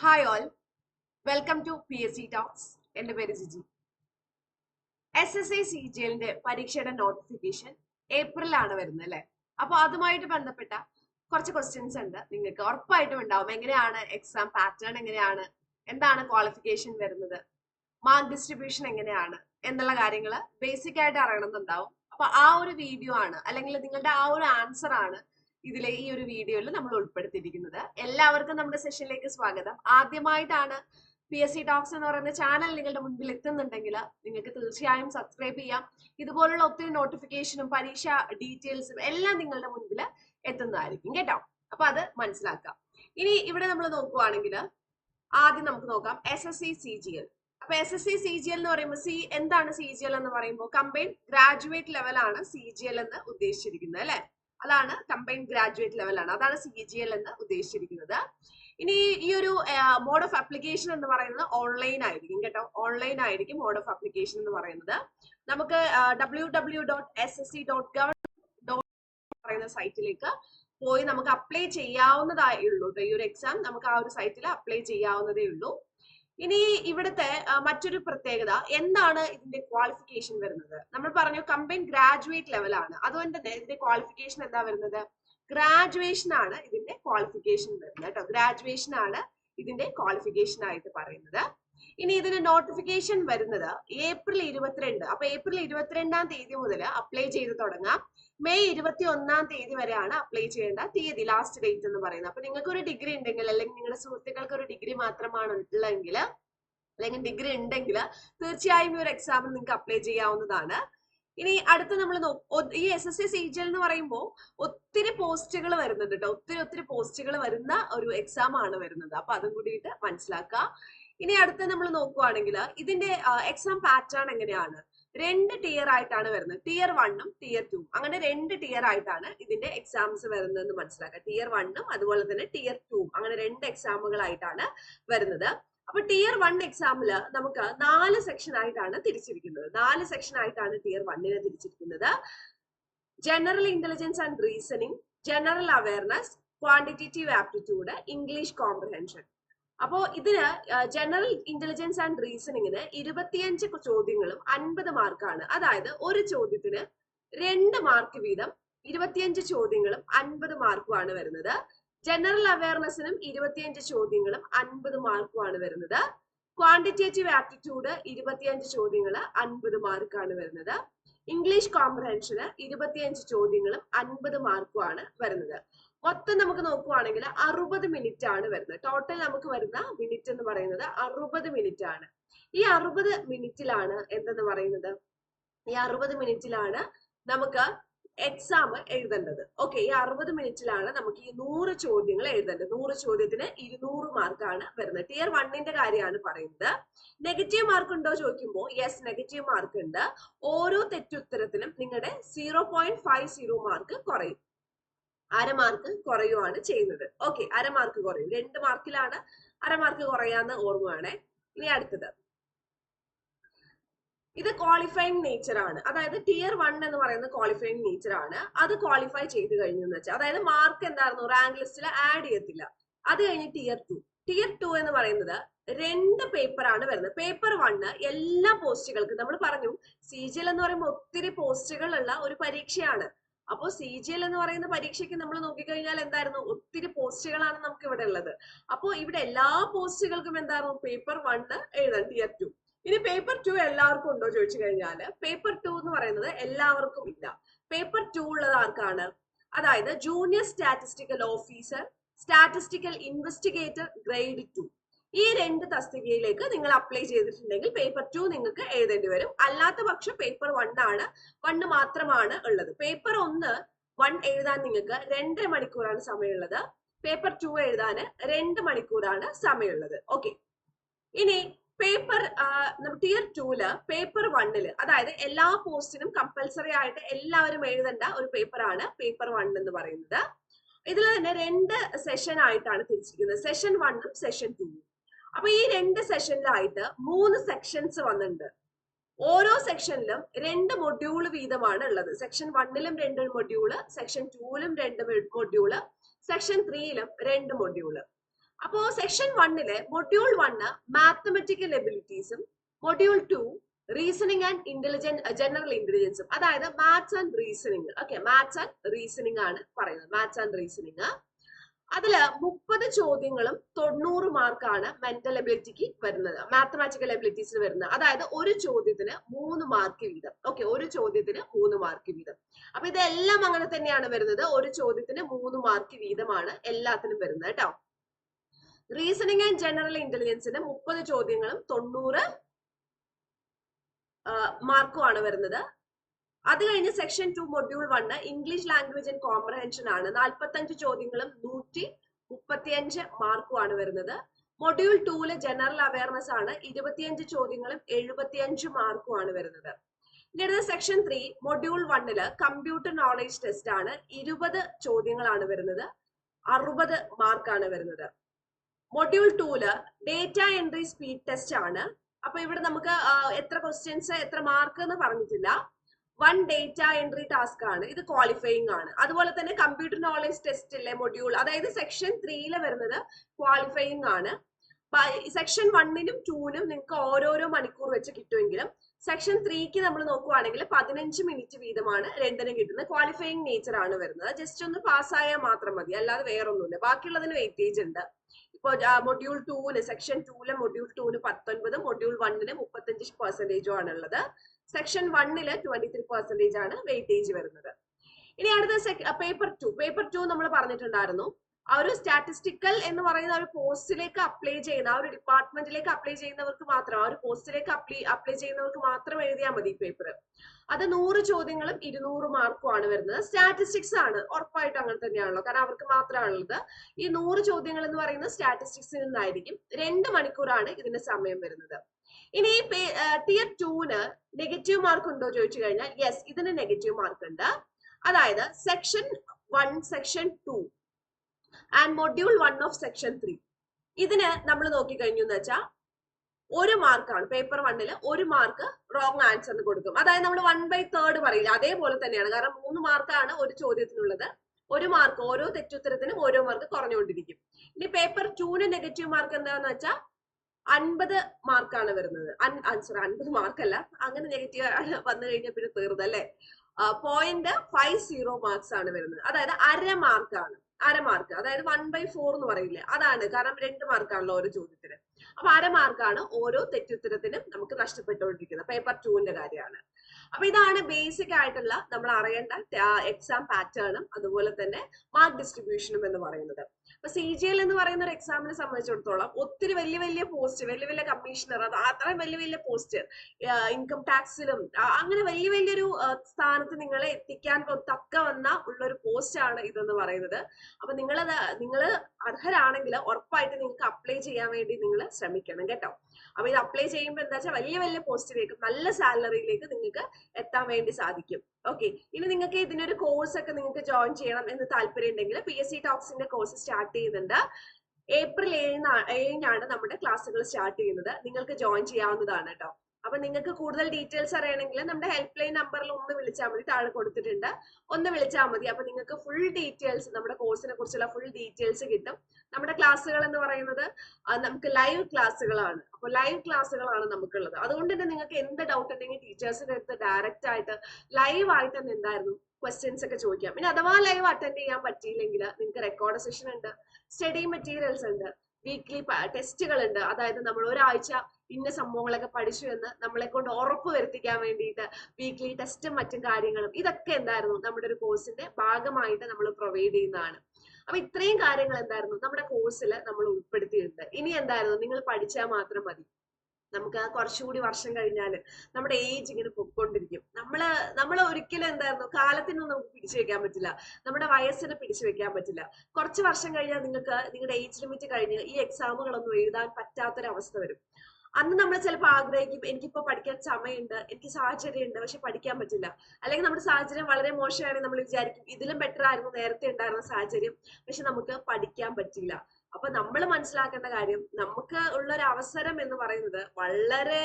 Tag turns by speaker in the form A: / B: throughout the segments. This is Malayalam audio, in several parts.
A: Hi all welcome to P S C talks എന്റെ പേര് Giji. S S I C G എല്ലിന്റെ പരീക്ഷയുടെ നോട്ടിഫിക്കേഷൻ ഏപ്രിലാണ് വരുന്നത് അല്ലേ? അപ്പൊ അതുമായിട്ട് ബന്ധപ്പെട്ട കുറച്ച് ക്വസ്റ്റ്യൻസ് ഉണ്ട്. നിങ്ങൾക്ക് ഉറപ്പായിട്ടും ഉണ്ടാവും. എങ്ങനെയാണ് എക്സാം പാറ്റേൺ എങ്ങനെയാണ്? എന്താണ് ക്വാളിഫിക്കേഷൻ വരുന്നത്? മാർക്ക് ഡിസ്ട്രിബ്യൂഷൻ എങ്ങനെയാണ്? എന്നുള്ള കാര്യങ്ങൾ ബേസിക് ആയിട്ട് അറിയണമെന്നുണ്ടാവും. അപ്പൊ ആ ഒരു വീഡിയോ ആണ്. അല്ലെങ്കിൽ നിങ്ങളുടെ ആ ഒരു ആൻസർ ആണ് ഇതിലെ ഈ ഒരു വീഡിയോയിൽ നമ്മൾ ഉൾപ്പെടുത്തിയിരിക്കുന്നത്. എല്ലാവർക്കും നമ്മുടെ സെഷനിലേക്ക് സ്വാഗതം. ആദ്യമായിട്ടാണ് പി എസ് സി ടോക്സ് എന്ന് പറയുന്ന ചാനൽ നിങ്ങളുടെ മുൻപിൽ എത്തുന്നുണ്ടെങ്കിൽ നിങ്ങൾക്ക് തീർച്ചയായും സബ്സ്ക്രൈബ് ചെയ്യാം. ഇതുപോലുള്ള ഒത്തിരി നോട്ടിഫിക്കേഷനും പരീക്ഷ ഡീറ്റെയിൽസും എല്ലാം നിങ്ങളുടെ മുൻപിൽ എത്തുന്നതായിരിക്കും കേട്ടോ. അപ്പൊ അത് മനസ്സിലാക്കാം. ഇനി ഇവിടെ നമ്മൾ നോക്കുവാണെങ്കിൽ ആദ്യം നമുക്ക് നോക്കാം S S C C G L അപ്പൊ S S C C G L എന്ന് പറയുമ്പോൾ സി എന്താണ് സി ജി എൽ എന്ന് പറയുമ്പോൾ കമ്പൈൻ ഗ്രാജുവേറ്റ് ലെവലാണ് സി ജി എൽ എന്ന് ഉദ്ദേശിച്ചിരിക്കുന്നത് അല്ലെ? അതാണ് കമ്പൈൻഡ് ഗ്രാജുവേറ്റ് ലെവലാണ് അതാണ് സി ജി എൽ എന്ന് ഉദ്ദേശിച്ചിരിക്കുന്നത്. ഇനി ഈ ഒരു മോഡ് ഓഫ് അപ്ലിക്കേഷൻ എന്ന് പറയുന്നത് ഓൺലൈൻ ആയിരിക്കും കേട്ടോ. ഓൺലൈൻ ആയിരിക്കും മോഡ് ഓഫ് അപ്ലിക്കേഷൻ എന്ന് പറയുന്നത്. നമുക്ക് W W dot S S C dot gov dot പറയുന്ന സൈറ്റിലേക്ക് പോയി നമുക്ക് അപ്ലൈ ചെയ്യാവുന്നതായുള്ളൂ. ഈ ഒരു എക്സാം നമുക്ക് ആ ഒരു സൈറ്റിൽ അപ്ലൈ ചെയ്യാവുന്നതേ ഉള്ളൂ ഇനി ഇവിടുത്തെ മറ്റൊരു പ്രത്യേകത എന്താണ് ഇതിന്റെ ക്വാളിഫിക്കേഷൻ വരുന്നത്? നമ്മൾ പറഞ്ഞു കമ്പൈൻ ഗ്രാജുവേറ്റ് ലെവലാണ് അതുകൊണ്ട് തന്നെ ഇതിന്റെ ക്വാളിഫിക്കേഷൻ എന്താ വരുന്നത്? ഗ്രാജുവേഷൻ ആണ് ഇതിന്റെ ക്വാളിഫിക്കേഷൻ വരുന്നത് കേട്ടോ. ഗ്രാജുവേഷൻ ആണ് ഇതിന്റെ ക്വാളിഫിക്കേഷൻ ആയിട്ട് പറയുന്നത്. ഇനി ഇതിന് നോട്ടിഫിക്കേഷൻ വരുന്നത് ഏപ്രിൽ ഇരുപത്തിരണ്ട്. അപ്പൊ ഏപ്രിൽ ഇരുപത്തിരണ്ടാം തീയതി മുതൽ അപ്ലൈ ചെയ്ത് തുടങ്ങാം. മെയ് ഇരുപത്തി ഒന്നാം തീയതി വരെയാണ് അപ്ലൈ ചെയ്യേണ്ട തീയതി ലാസ്റ്റ് ഡേറ്റ് എന്ന് പറയുന്നത്. അപ്പൊ നിങ്ങൾക്ക് ഒരു ഡിഗ്രി ഉണ്ടെങ്കിൽ അല്ലെങ്കിൽ നിങ്ങളുടെ സുഹൃത്തുക്കൾക്ക് ഒരു ഡിഗ്രി മാത്രമാണ് ഉള്ളതെങ്കിൽ അല്ലെങ്കിൽ ഡിഗ്രി ഉണ്ടെങ്കിൽ തീർച്ചയായും ഈ ഒരു എക്സാമിന് നിങ്ങൾക്ക് അപ്ലൈ ചെയ്യാവുന്നതാണ്. ഇനി അടുത്ത് നമ്മൾ ഈ എസ് എസ് സി സീജൽ എന്ന് പറയുമ്പോൾ ഒത്തിരി പോസ്റ്റുകൾ വരുന്നുണ്ട് കേട്ടോ ഒത്തിരി ഒത്തിരി പോസ്റ്റുകൾ വരുന്ന ഒരു എക്സാം ആണ് വരുന്നത്. അപ്പൊ അതും കൂടിയിട്ട് മനസ്സിലാക്കുക ഇനി അടുത്ത നമ്മൾ നോക്കുവാണെങ്കിൽ ഇതിന്റെ എക്സാം പാറ്റേൺ എങ്ങനെയാണ്? രണ്ട് ടിയർ ആയിട്ടാണ് വരുന്നത്. ടിയർ വണ്ണും ടിയർ ടു അങ്ങനെ രണ്ട് ടിയർ ആയിട്ടാണ് ഇതിന്റെ എക്സാംസ് വരുന്നതെന്ന് മനസ്സിലാക്കുക. ടിയർ വണ്ണും അതുപോലെ തന്നെ ടിയർ ടു അങ്ങനെ രണ്ട് എക്സാമുകളായിട്ടാണ് വരുന്നത്. അപ്പൊ ടിയർ വൺ എക്സാമിൽ നമുക്ക് നാല് സെക്ഷൻ ആയിട്ടാണ് തിരിച്ചിരിക്കുന്നത്. നാല് സെക്ഷൻ ആയിട്ടാണ് ടിയർ വണ്ണിനെ തിരിച്ചിരിക്കുന്നത്. General intelligence and reasoning general awareness quantitative aptitude English comprehension അപ്പോ ഇതിന് ജനറൽ ഇന്റലിജൻസ് ആൻഡ് റീസണിങ്ങിന് ഇരുപത്തിയഞ്ച് ചോദ്യങ്ങളും അൻപത് മാർക്കാണ്. അതായത് ഒരു ചോദ്യത്തിന് രണ്ട് മാർക്ക് വീതം ഇരുപത്തിയഞ്ച് ചോദ്യങ്ങളും അൻപത് മാർക്കുമാണ് വരുന്നത്. ജനറൽ അവയർനെസ്സിനും ഇരുപത്തിയഞ്ച് ചോദ്യങ്ങളും അൻപത് മാർക്കുമാണ് വരുന്നത്. ക്വാണ്ടിറ്റേറ്റീവ് ആപ്റ്റിറ്റ്യൂഡ് ഇരുപത്തിയഞ്ച് ചോദ്യങ്ങൾ അൻപത് മാർക്കാണ് വരുന്നത്. ഇംഗ്ലീഷ് കോംപ്രഹെൻഷന് ഇരുപത്തിയഞ്ച് ചോദ്യങ്ങളും അൻപത് മാർക്കുമാണ് വരുന്നത്. മൊത്തം നമുക്ക് നോക്കുവാണെങ്കിൽ അറുപത് മിനിറ്റ് ആണ് വരുന്നത്. ടോട്ടൽ നമുക്ക് വരുന്ന മിനിറ്റ് എന്ന് പറയുന്നത് അറുപത് മിനിറ്റ് ആണ് ഈ അറുപത് മിനിറ്റിലാണ് എന്തെന്ന് പറയുന്നത്? ഈ അറുപത് മിനിറ്റിലാണ് നമുക്ക് എക്സാം എഴുതേണ്ടത്. ഓക്കെ ഈ അറുപത് മിനിറ്റിലാണ് നമുക്ക് ഈ നൂറ് ചോദ്യങ്ങൾ എഴുതേണ്ടത്. നൂറ് ചോദ്യത്തിന് ഇരുന്നൂറ് മാർക്കാണ് വരുന്നത്. ടിയർ വണ്ണിന്റെ കാര്യമാണ് പറയുന്നത്. നെഗറ്റീവ് മാർക്ക് ഉണ്ടോ ചോദിക്കുമ്പോൾ യെസ് നെഗറ്റീവ് മാർക്ക് ഉണ്ട്. ഓരോ തെറ്റുത്തരത്തിനും നിങ്ങളുടെ സീറോ സീറോ മാർക്ക് കുറയും. അരമാർക്ക് കുറയുവാണ് ചെയ്യുന്നത്. ഓക്കെ അരമാർക്ക് കുറയും. രണ്ട് മാർക്കിലാണ് അരമാർക്ക് കുറയാന്ന് ഓർമ്മ ഇനി അടുത്തത്. ഇത് ക്വാളിഫൈങ് നേച്ചർ ആണ്. അതായത് ടിയർ വൺ എന്ന് പറയുന്നത് ക്വാളിഫൈങ് നേച്ചർ ആണ്. അത് ക്വാളിഫൈ ചെയ്ത് കഴിഞ്ഞു എന്ന് വെച്ചാൽ അതായത് മാർക്ക് എന്തായിരുന്നു? റാങ്ക് ലിസ്റ്റിൽ ആഡ് ചെയ്യത്തില്ല. അത് കഴിഞ്ഞ് ടിയർ ടു ടിയർ ടു എന്ന് പറയുന്നത് രണ്ട് പേപ്പർ ആണ് വരുന്നത്. പേപ്പർ വണ്ണ് എല്ലാ പോസ്റ്റുകൾക്കും നമ്മൾ പറഞ്ഞു സി ജി എൽ എന്ന് പറയുമ്പോൾ ഒത്തിരി പോസ്റ്റുകളുള്ള ഒരു പരീക്ഷയാണ്. അപ്പോൾ സി ജി എൽ എന്ന് പറയുന്ന പരീക്ഷയ്ക്ക് നമ്മൾ നോക്കിക്കഴിഞ്ഞാൽ എന്തായിരുന്നു? ഒത്തിരി പോസ്റ്റുകളാണ് നമുക്ക് ഇവിടെ ഉള്ളത്. അപ്പോൾ ഇവിടെ എല്ലാ പോസ്റ്റുകൾക്കും എന്തായിരുന്നു? പേപ്പർ വണ്ണ് എഴുതാൻ ടിയർ ടു ഇനി പേപ്പർ ടു എല്ലാവർക്കും ഉണ്ടോ ചോദിച്ചു കഴിഞ്ഞാൽ പേപ്പർ ടു എന്ന് പറയുന്നത് എല്ലാവർക്കും ഇല്ല. പേപ്പർ ടു ഉള്ളത് ആർക്കാണ്? അതായത് junior statistical officer statistical investigator grade two ഈ രണ്ട് തസ്തികയിലേക്ക് നിങ്ങൾ അപ്ലൈ ചെയ്തിട്ടുണ്ടെങ്കിൽ പേപ്പർ ടു നിങ്ങൾക്ക് എഴുതേണ്ടി വരും. അല്ലാത്ത പക്ഷം പേപ്പർ വൺ ആണ് വണ്ണ് മാത്രമാണ് ഉള്ളത്. പേപ്പർ ഒന്ന് വൺ എഴുതാൻ നിങ്ങൾക്ക് രണ്ടര മണിക്കൂറാണ് സമയമുള്ളത്. പേപ്പർ ടു എഴുതാൻ രണ്ട് മണിക്കൂറാണ് സമയമുള്ളത്. ഓക്കെ ഇനി പേപ്പർ ടിയർ ടൂൽ പേപ്പർ വണ്ണിൽ അതായത് എല്ലാ പോസ്റ്റിനും കമ്പൽസറി ആയിട്ട് എല്ലാവരും എഴുതേണ്ട ഒരു പേപ്പറാണ് പേപ്പർ വൺ എന്ന് പറയുന്നത്. ഇതിൽ തന്നെ രണ്ട് സെഷൻ ആയിട്ടാണ് തിരിച്ചിരിക്കുന്നത്. സെഷൻ വണ്ണും സെഷൻ ടൂവും അപ്പൊ ഈ രണ്ട് സെഷനിലായിട്ട് മൂന്ന് സെക്ഷൻസ് വന്നിട്ടുണ്ട് ഓരോ സെക്ഷനിലും രണ്ട് മൊഡ്യൂൾ വീതമാണ് ഉള്ളത്. സെക്ഷൻ വണ്ണിലും രണ്ട് മൊഡ്യൂൾ സെക്ഷൻ ടൂവിലും രണ്ട് മൊഡ്യൂൾ സെക്ഷൻ ത്രീയിലും രണ്ട് മൊഡ്യൂൾ അപ്പോ സെക്ഷൻ വണ്ണിൽ module one mathematical എബിലിറ്റീസും module two reasoning and intelligent general ഇന്റലിജൻസും അതായത് maths and reasoning okay maths and reasoning ആണ് പറയുന്നത്. മാത്സ് ആൻഡ് റീസണിങ് അതിൽ മുപ്പത് ചോദ്യങ്ങളും തൊണ്ണൂറ് മാർക്കാണ് മെന്റൽ എബിലിറ്റിക്ക് വരുന്നത്. മാത്തമാറ്റിക്കൽ എബിലിറ്റീസിന് വരുന്നത്. അതായത് ഒരു ചോദ്യത്തിന് മൂന്ന് മാർക്ക് വീതം. ഓക്കെ ഒരു ചോദ്യത്തിന് മൂന്ന് മാർക്ക് വീതം. അപ്പൊ ഇതെല്ലാം അങ്ങനെ തന്നെയാണ് വരുന്നത്. ഒരു ചോദ്യത്തിന് മൂന്ന് മാർക്ക് വീതമാണ് എല്ലാത്തിനും വരുന്നത് കേട്ടോ. റീസണിങ് ആൻഡ് ജനറൽ ഇന്റലിജൻസിന് മുപ്പത് ചോദ്യങ്ങളും തൊണ്ണൂറ് മാർക്കുമാണ് വരുന്നത്. അത് കഴിഞ്ഞ് section two module one English language and comprehension ആണ്. നാൽപ്പത്തഞ്ച് ചോദ്യങ്ങളും നൂറ്റി മുപ്പത്തിയഞ്ച് മാർക്കുമാണ് വരുന്നത്. മൊഡ്യൂൾ ടൂൽ ജനറൽ അവയർനെസ് ആണ്. ഇരുപത്തിയഞ്ച് ചോദ്യങ്ങളും എഴുപത്തിയഞ്ച് മാർക്കുമാണ് വരുന്നത്. ഇനി സെക്ഷൻ ത്രീ മൊഡ്യൂൾ വണ്ണിൽ കമ്പ്യൂട്ടർ നോളേജ് ടെസ്റ്റ് ആണ്. ഇരുപത് ചോദ്യങ്ങളാണ് വരുന്നത്. അറുപത് മാർക്കാണ് വരുന്നത്. മൊഡ്യൂൾ ടൂൽ ഡേറ്റ എൻട്രി സ്പീഡ് ടെസ്റ്റ് ആണ്. അപ്പൊ ഇവിടെ നമുക്ക് എത്ര ക്വസ്റ്റ്യൻസ് എത്ര മാർക്ക് എന്ന് പറഞ്ഞിട്ടില്ല. വൺ ഡേറ്റ എൻട്രി ടാസ്ക് ആണ്. ഇത് ക്വാളിഫയിങ് ആണ്. അതുപോലെ തന്നെ കമ്പ്യൂട്ടർ നോളജ് ടെസ്റ്റ് അല്ലെ മൊഡ്യൂൾ അതായത് സെക്ഷൻ ത്രീയിൽ വരുന്നത് ക്വാളിഫയിങ് ആണ്. സെക്ഷൻ വണ്ണിനും ടൂനും നിങ്ങൾക്ക് ഓരോരോ മണിക്കൂർ വെച്ച് കിട്ടുമെങ്കിലും സെക്ഷൻ ത്രീക്ക് നമ്മൾ നോക്കുവാണെങ്കിൽ പതിനഞ്ച് മിനിറ്റ് വീതമാണ് രണ്ടിനും കിട്ടുന്നത്. ക്വാളിഫയിങ് നേച്ചർ ആണ് വരുന്നത്. ജസ്റ്റ് ഒന്ന് പാസ്സായാൽ മാത്രം മതി. അല്ലാതെ വേറൊന്നുമില്ല. ബാക്കിയുള്ളതിന് വെയിറ്റേജ് ഉണ്ട്. ഇപ്പോ മൊഡ്യൂൾ ടൂന് സെക്ഷൻ ടൂവിലെ മൊഡ്യൂൾ ടൂന് പത്തൊൻപത് മൊഡ്യൂൾ വണ്ണിന് മുപ്പത്തഞ്ച് പെർസെന്റേജും ആണ് ഉള്ളത് സെക്ഷൻ വണ്ണിൽ ട്വന്റി ത്രീ പെർസെന്റേജ് ആണ് വെയിറ്റേജ് വരുന്നത്. ഇനി അടുത്ത പേപ്പർ ടു പേപ്പർ ടു നമ്മൾ പറഞ്ഞിട്ടുണ്ടായിരുന്നു. ആ ഒരു സ്റ്റാറ്റിസ്റ്റിക്കൽ എന്ന് പറയുന്ന ഒരു പോസ്റ്റിലേക്ക് അപ്ലൈ ചെയ്യുന്ന ആ ഒരു ഡിപ്പാർട്ട്മെന്റിലേക്ക് അപ്ലൈ ചെയ്യുന്നവർക്ക് മാത്രം ആ ഒരു പോസ്റ്റിലേക്ക് അപ്ലൈ അപ്ലൈ ചെയ്യുന്നവർക്ക് മാത്രം എഴുതിയാൽ മതി പേപ്പർ അത് നൂറ് ചോദ്യങ്ങളും ഇരുന്നൂറ് മാർക്കും ആണ് വരുന്നത്. സ്റ്റാറ്റിസ്റ്റിക്സ് ആണ് ഉറപ്പായിട്ടും അങ്ങനെ തന്നെയാണല്ലോ. കാരണം അവർക്ക് മാത്രമാണുള്ളത് ഈ നൂറ് ചോദ്യങ്ങൾ എന്ന് പറയുന്നത് സ്റ്റാറ്റിസ്റ്റിക്സിൽ നിന്നായിരിക്കും. രണ്ട് മണിക്കൂറാണ് ഇതിന്റെ സമയം വരുന്നത്. ഇനി ടിയർ ടൂന് നെഗറ്റീവ് മാർക്ക് ഉണ്ടോ ചോദിച്ചു കഴിഞ്ഞാൽ യെസ് ഇതിന് നെഗറ്റീവ് മാർക്ക് ഉണ്ട്. അതായത് section one section two and module one of section three ഇതിന് നമ്മൾ നോക്കിക്കഴിഞ്ഞു എന്ന് വെച്ചാൽ ഒരു മാർക്കാണ് പേപ്പർ വണ്ണിൽ ഒരു മാർക്ക് റോങ് ആൻസറിന് കൊടുക്കും. അതായത് നമ്മൾ വൺ ബൈ തേർഡ് പറയില്ല. അതേപോലെ തന്നെയാണ്. കാരണം മൂന്ന് മാർക്കാണ് ഒരു ചോദ്യത്തിനുള്ളത്. ഒരു മാർക്ക് ഓരോ തെറ്റുത്തരത്തിനും ഓരോ മാർക്ക് കുറഞ്ഞുകൊണ്ടിരിക്കും. ഇനി പേപ്പർ ടൂന് നെഗറ്റീവ് മാർക്ക് എന്താന്ന് വെച്ചാൽ അൻപത് മാർക്കാണ് വരുന്നത്. സോറി അൻപത് മാർക്കല്ല അങ്ങനെ നെഗറ്റീവ് ആണ് വന്നു കഴിഞ്ഞാൽ പിന്നെ തീർന്നല്ലേ പോയിന്റ് ഫൈവ് സീറോ മാർക്സ് ആണ് വരുന്നത്. അതായത് അര മാർക്കാണ് അര മാർക്ക് അതായത് വൺ ബൈ ഫോർ എന്ന് പറയില്ലേ? അതാണ് കാരണം രണ്ട് മാർക്കാണല്ലോ ഓരോ ചോദ്യത്തിന്. അപ്പൊ അര മാർക്കാണ് ഓരോ തെറ്റുത്തരത്തിനും നമുക്ക് നഷ്ടപ്പെട്ടുകൊണ്ടിരിക്കുന്നത്. പേപ്പർ ടുവിന്റെ കാര്യമാണ്. അപ്പൊ ഇതാണ് ബേസിക് ആയിട്ടുള്ള നമ്മൾ അറിയേണ്ട എക്സാം പാറ്റേണും അതുപോലെ തന്നെ മാർക്ക് ഡിസ്ട്രിബ്യൂഷനും എന്ന് പറയുന്നത്. അപ്പൊ സി ജി എൽ എന്ന് പറയുന്ന ഒരു എക്സാമിനെ സംബന്ധിച്ചിടത്തോളം ഒത്തിരി വലിയ വലിയ പോസ്റ്റ് വലിയ വലിയ കമ്മീഷണർ അത് അത്രയും വലിയ വലിയ പോസ്റ്റ് ഇൻകം ടാക്സിലും അങ്ങനെ വലിയ വലിയൊരു സ്ഥാനത്ത് നിങ്ങളെ എത്തിക്കാൻ തക്ക വന്ന ഉള്ളൊരു പോസ്റ്റ് ആണ് ഇതെന്ന് പറയുന്നത്. അപ്പൊ നിങ്ങൾ നിങ്ങൾ അർഹരാണെങ്കിൽ ഉറപ്പായിട്ട് നിങ്ങൾക്ക് അപ്ലൈ ചെയ്യാൻ വേണ്ടി നിങ്ങൾ ശ്രമിക്കണം കേട്ടോ. അപ്പൊ ഇത് അപ്ലൈ ചെയ്യുമ്പോൾ എന്താ വെച്ചാൽ വലിയ വലിയ പോസ്റ്റിലേക്ക് നല്ല സാലറിയിലേക്ക് നിങ്ങൾക്ക് എത്താൻ വേണ്ടി സാധിക്കും. ഓക്കെ ഇനി നിങ്ങൾക്ക് ഇതിനൊരു കോഴ്സ് ഒക്കെ നിങ്ങൾക്ക് ജോയിൻ ചെയ്യണം എന്ന് താല്പര്യം ഉണ്ടെങ്കിൽ പി എസ് സി ടോക്സിന്റെ കോഴ്സ് സ്റ്റാർട്ട് ചെയ്യുന്നുണ്ട്. ഏപ്രിൽ ഏഴിനാണ് ഏഴിനാണ് നമ്മുടെ ക്ലാസ്സുകൾ സ്റ്റാർട്ട് ചെയ്യുന്നത്. നിങ്ങൾക്ക് ജോയിൻ ചെയ്യാവുന്നതാണ് കേട്ടോ. അപ്പൊ നിങ്ങൾക്ക് കൂടുതൽ ഡീറ്റെയിൽസ് അറിയണമെങ്കിൽ നമ്മുടെ ഹെൽപ്പ് ലൈൻ നമ്പറിൽ ഒന്ന് വിളിച്ചാൽ മതി. താഴെ കൊടുത്തിട്ടുണ്ട്. ഒന്ന് വിളിച്ചാൽ മതി. അപ്പൊ നിങ്ങൾക്ക് ഫുൾ ഡീറ്റെയിൽസ് നമ്മുടെ കോഴ്സിനെ കുറിച്ചുള്ള ഫുൾ ഡീറ്റെയിൽസ് കിട്ടും. നമ്മുടെ ക്ലാസ്സുകൾ എന്ന് പറയുന്നത് നമുക്ക് ലൈവ് ക്ലാസ്സുകളാണ് അപ്പൊ ലൈവ് ക്ലാസ്സുകളാണ് നമുക്കുള്ളത്. അതുകൊണ്ട് തന്നെ നിങ്ങൾക്ക് എന്ത് ഡൗട്ട് ഉണ്ടെങ്കിൽ ടീച്ചേഴ്സിന്റെ അടുത്ത് ഡയറക്റ്റ് ആയിട്ട് ലൈവ് ആയിട്ട് തന്നെ എന്തായിരുന്നു ക്വസ്റ്റ്യൻസ് ഒക്കെ ചോദിക്കാം. പിന്നെ അഥവാ ലൈവ് അറ്റൻഡ് ചെയ്യാൻ പറ്റിയില്ലെങ്കിൽ നിങ്ങൾക്ക് റെക്കോർഡ് സെഷൻ ഉണ്ട് സ്റ്റഡി മെറ്റീരിയൽസ് ഉണ്ട്. വീക്ക്ലി ടെസ്റ്റുകൾ ഉണ്ട് അതായത് നമ്മൾ ഒരാഴ്ച ഇന്ന സംഭവങ്ങളൊക്കെ പഠിച്ചു എന്ന് നമ്മളെ കൊണ്ട് ഉറപ്പ് വരുത്തിക്കാൻ വേണ്ടിയിട്ട് വീക്ക്ലി ടെസ്റ്റും മറ്റും കാര്യങ്ങളും ഇതൊക്കെ എന്തായിരുന്നു? നമ്മുടെ ഒരു കോഴ്സിന്റെ ഭാഗമായിട്ട് നമ്മൾ പ്രൊവൈഡ് ചെയ്യുന്നതാണ്. അപ്പൊ ഇത്രയും കാര്യങ്ങൾ എന്തായിരുന്നു? നമ്മുടെ കോഴ്സിൽ നമ്മൾ ഉൾപ്പെടുത്തിയിട്ടുണ്ട്. ഇനി എന്തായിരുന്നു? നിങ്ങൾ പഠിച്ചാൽ മാത്രം മതി. നമുക്ക് ആ കുറച്ചുകൂടി വർഷം കഴിഞ്ഞാൽ നമ്മുടെ ഏജ് ഇങ്ങനെ പൊയ്ക്കൊണ്ടിരിക്കും. നമ്മൾ നമ്മൾ ഒരിക്കലും എന്തായിരുന്നു കാലത്തിനൊന്നും നമുക്ക് പിടിച്ചു വെക്കാൻ പറ്റില്ല. നമ്മുടെ വയസ്സിന് പിടിച്ചു വെക്കാൻ പറ്റില്ല. കുറച്ച് വർഷം കഴിഞ്ഞാൽ നിങ്ങൾക്ക് നിങ്ങളുടെ ഏജ് ലിമിറ്റ് കഴിഞ്ഞ് ഈ എക്സാമുകളൊന്നും എഴുതാൻ പറ്റാത്തൊരവസ്ഥ വരും. അന്ന് നമ്മൾ ചിലപ്പോൾ ആഗ്രഹിക്കും എനിക്കിപ്പോ പഠിക്കാൻ സമയമുണ്ട് എനിക്ക് സാഹചര്യം ഉണ്ട് പക്ഷെ പഠിക്കാൻ പറ്റില്ല. അല്ലെങ്കിൽ നമ്മുടെ സാഹചര്യം വളരെ മോശമാണെങ്കിൽ നമ്മൾ വിചാരിക്കും. ഇതിലും ബെറ്റർ ആയിരുന്നു നേരത്തെ ഉണ്ടായിരുന്ന സാഹചര്യം പക്ഷെ നമുക്ക് പഠിക്കാൻ പറ്റില്ല. അപ്പൊ നമ്മൾ മനസ്സിലാക്കേണ്ട കാര്യം നമുക്ക് ഉള്ള ഒരു അവസരം എന്ന് പറയുന്നത് വളരെ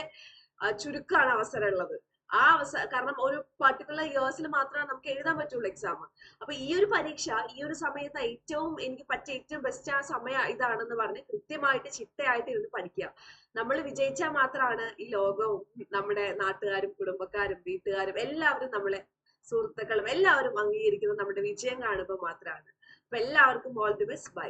A: ചുരുക്കമാണ് അവസരം ഉള്ളത് ആ അവസ കാരണം ഒരു പർട്ടിക്കുലർ ഇയേഴ്സിൽ മാത്രമേ നമുക്ക് എഴുതാൻ പറ്റുള്ളൂ എക്സാം അപ്പൊ ഈ ഒരു പരീക്ഷ ഈ ഒരു സമയത്ത് ഏറ്റവും എനിക്ക് പറ്റിയ ഏറ്റവും ബെസ്റ്റ് ആ സമയം ഇതാണെന്ന് പറഞ്ഞ് കൃത്യമായിട്ട് ചിട്ടയായിട്ട് ഇരുന്ന് പഠിക്കുക. നമ്മൾ വിജയിച്ചാൽ മാത്രമാണ് ഈ ലോകവും നമ്മുടെ നാട്ടുകാരും കുടുംബക്കാരും വീട്ടുകാരും എല്ലാവരും നമ്മളെ സുഹൃത്തുക്കളും എല്ലാവരും അംഗീകരിക്കുന്നത് നമ്മുടെ വിജയം കാണുമ്പോൾ മാത്രമാണ്. അപ്പൊ എല്ലാവർക്കും ഓൾ ദി ബെസ്റ്റ് ബൈ